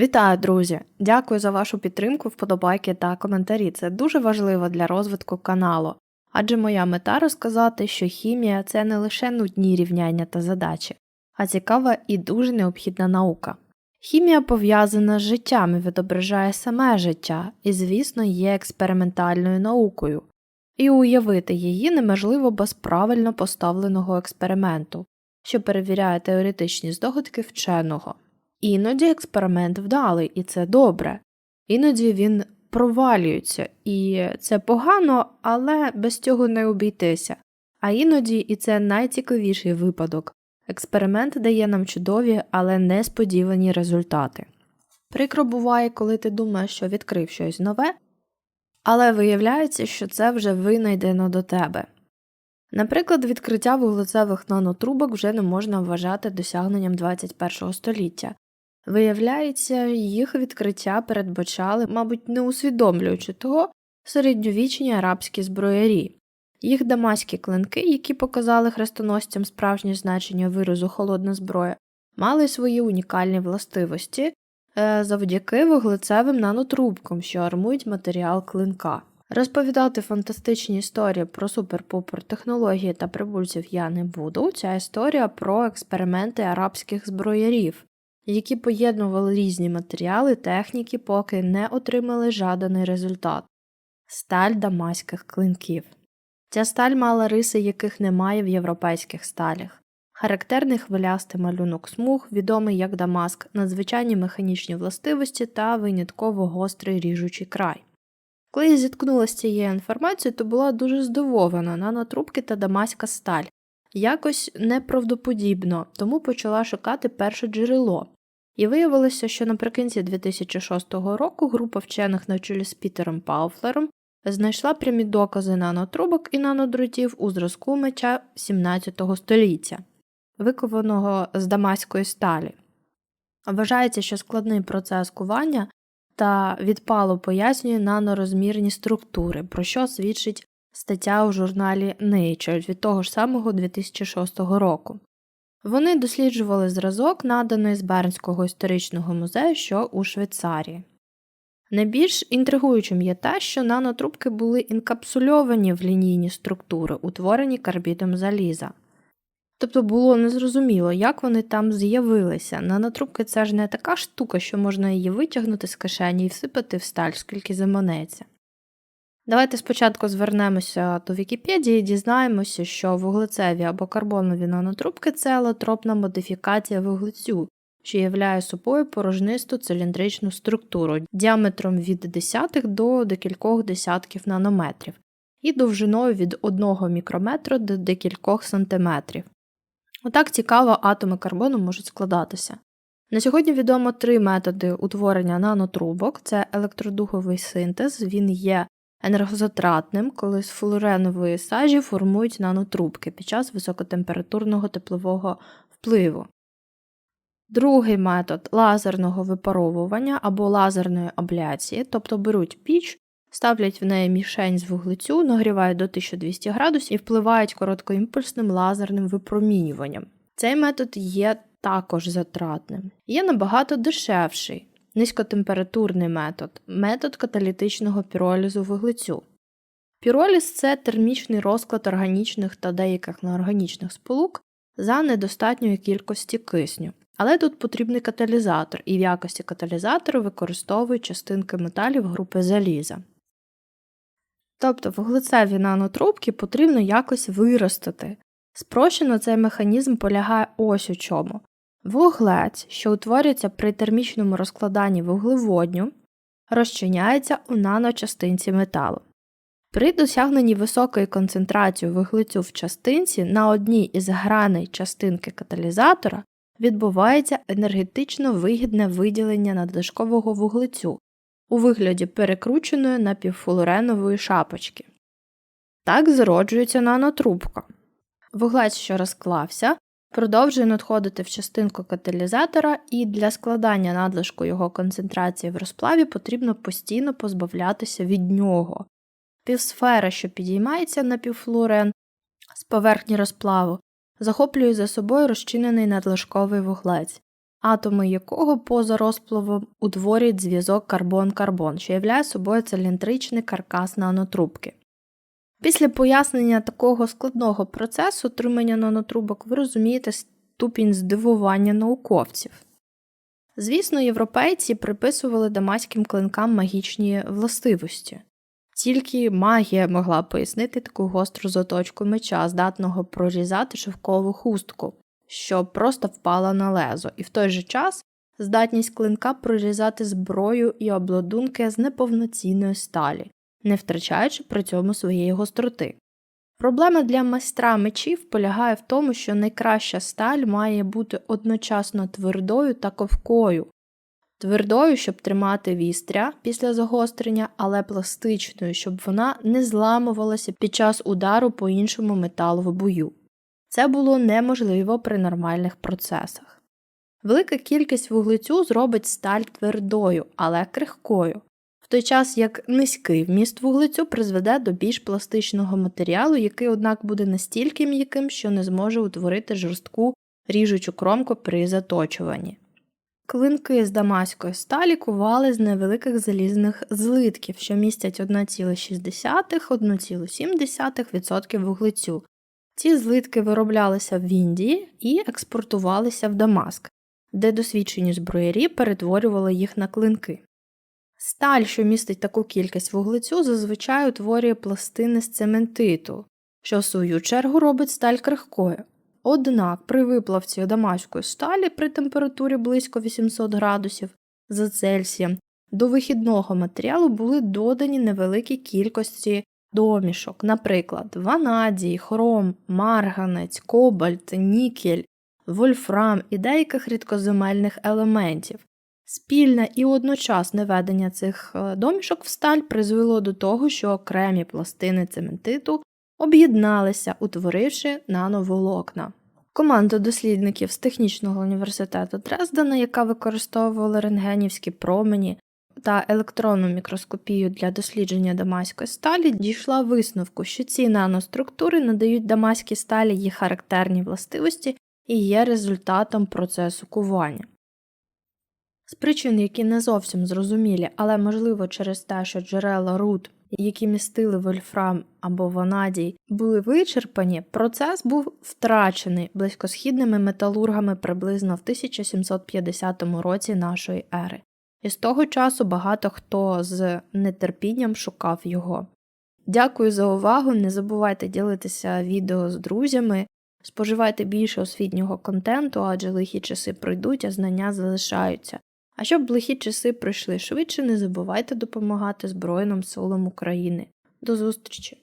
Вітаю, друзі! Дякую за вашу підтримку, вподобайки та коментарі. Це дуже важливо для розвитку каналу. Адже моя мета розказати, що хімія це не лише нудні рівняння та задачі, а цікава і дуже необхідна наука. Хімія пов'язана з життям і відображає саме життя, і, звісно, є експериментальною наукою, і уявити її неможливо без правильно поставленого експерименту, що перевіряє теоретичні здогадки вченого. Іноді експеримент вдалий, і це добре, іноді він провалюється, і це погано, але без цього не обійтися. А іноді і це найцікавіший випадок. Експеримент дає нам чудові, але несподівані результати. Прикро буває, коли ти думаєш, що відкрив щось нове, але виявляється, що це вже винайдено до тебе. Наприклад, відкриття вуглецевих нанотрубок вже не можна вважати досягненням 21 століття. Виявляється, їх відкриття передбачали, мабуть, не усвідомлюючи того, середньовічні арабські зброярі. Їх дамаські клинки, які показали хрестоносцям справжнє значення виразу холодна зброя, мали свої унікальні властивості е, завдяки вуглецевим нанотрубкам, що армують матеріал клинка. Розповідати фантастичні історії про супер-пупер технології та прибульців я не буду. Ця історія про експерименти арабських зброярів, які поєднували різні матеріали, техніки, поки не отримали жаданий результат сталь дамаських клинків. Ця сталь мала риси, яких немає в європейських сталях. Характерний хвилястий малюнок смуг, відомий як Дамаск, надзвичайні механічні властивості та винятково гострий ріжучий край. Коли я зіткнулася з цією інформацією, то була дуже здивована нанотрубки та дамаська сталь. Якось неправдоподібно, тому почала шукати перше джерело. І виявилося, що наприкінці 2006 року група вчених на чолі з Пітером Пауфлером знайшла прямі докази нанотрубок і нанодротів у зразку меча 17 століття, викованого з дамаської сталі. Вважається, що складний процес кування та відпалу пояснює нанорозмірні структури, про що свідчить стаття у журналі Nature від того ж самого 2006 року. Вони досліджували зразок, наданий з Бернського історичного музею, що у Швейцарії. Найбільш інтригуючим є те, що нанотрубки були інкапсульовані в лінійні структури, утворені карбідом заліза. Тобто було незрозуміло, як вони там з'явилися. Нанотрубки це ж не така штука, що можна її витягнути з кишені і всипати в сталь, скільки заманеться. Давайте спочатку звернемося до Вікіпедії і дізнаємося, що вуглецеві або карбонові нанотрубки це алотропна модифікація вуглецю, що являє собою порожнисту циліндричну структуру діаметром від десятих до декількох десятків нанометрів і довжиною від 1 мікрометра до декількох сантиметрів. Отак цікаво атоми карбону можуть складатися. На сьогодні відомо три методи утворення нанотрубок це електродуховий синтез, він є енергозатратним, коли з флуоренової сажі формують нанотрубки під час високотемпературного теплового впливу. Другий метод лазерного випаровування або лазерної абляції, тобто беруть піч, ставлять в неї мішень з вуглецю, нагрівають до 1200 градусів і впливають короткоімпульсним лазерним випромінюванням. Цей метод є також затратним. Є набагато дешевший, низькотемпературний метод метод каталітичного піролізу вуглецю. Піроліз це термічний розклад органічних та деяких неорганічних сполук за недостатньої кількості кисню. Але тут потрібний каталізатор, і в якості каталізатору використовують частинки металів групи заліза. Тобто вуглецеві нанотрубки потрібно якось виростити. Спрощено цей механізм полягає ось у чому. Вуглець, що утворюється при термічному розкладанні вуглеводню, розчиняється у наночастинці металу. При досягненні високої концентрації вуглецю в частинці на одній із граней частинки каталізатора відбувається енергетично вигідне виділення надлишкового вуглецю у вигляді перекрученої напівфлуоренової шапочки. Так зароджується нанотрубка. Вуглець, що розклався, продовжує надходити в частинку каталізатора, і для складання надлишку його концентрації в розплаві потрібно постійно позбавлятися від нього. Півсфера, що підіймається на півфлуорен з поверхні розплаву, захоплює за собою розчинений надлишковий вуглець. атоми якого поза розпливом утворюють зв'язок карбон-карбон, що являє собою циліндричний каркас нанотрубки. Після пояснення такого складного процесу отримання нанотрубок ви розумієте ступінь здивування науковців. Звісно, європейці приписували дамаським клинкам магічні властивості. Тільки магія могла пояснити таку гостру заточку меча, здатного прорізати шовкову хустку, що просто впала на лезо, і в той же час здатність клинка прорізати зброю і обладунки з неповноцінної сталі, не втрачаючи при цьому своєї гостроти. Проблема для майстра мечів полягає в тому, що найкраща сталь має бути одночасно твердою та ковкою, твердою, щоб тримати вістря після загострення, але пластичною, щоб вона не зламувалася під час удару по іншому металу в бою. Це було неможливо при нормальних процесах. Велика кількість вуглецю зробить сталь твердою, але крихкою, той час як низький вміст вуглецю призведе до більш пластичного матеріалу, який, однак, буде настільки м'яким, що не зможе утворити жорстку ріжучу кромку при заточуванні. Клинки з дамаської сталі кували з невеликих залізних злитків, що містять 1,6-1,7% вуглецю. Ці злитки вироблялися в Індії і експортувалися в Дамаск, де досвідчені зброярі перетворювали їх на клинки. Сталь, що містить таку кількість вуглецю, зазвичай утворює пластини з цементиту, що в свою чергу робить сталь крихкою. Однак при виплавці дамаської сталі при температурі близько 800 градусів за Цельсієм до вихідного матеріалу були додані невеликі кількості домішок, наприклад, ванадій, хром, марганець, кобальт, нікель, вольфрам і деяких рідкоземельних елементів. Спільне і одночасне ведення цих е, домішок в сталь призвело до того, що окремі пластини цементиту об'єдналися, утворивши нановолокна. Команда дослідників з технічного університету Дрездена, яка використовувала рентгенівські промені та електронну мікроскопію для дослідження дамаської сталі, дійшла висновку, що ці наноструктури надають дамаській сталі її характерні властивості і є результатом процесу кування. З причин, які не зовсім зрозумілі, але можливо через те, що джерела руд, які містили вольфрам або ванадій, були вичерпані, процес був втрачений близькосхідними металургами приблизно в 1750 році нашої ери, і з того часу багато хто з нетерпінням шукав його. Дякую за увагу! Не забувайте ділитися відео з друзями, споживайте більше освітнього контенту, адже лихі часи пройдуть, а знання залишаються. А щоб лихі часи пройшли швидше, не забувайте допомагати Збройним силам України. До зустрічі!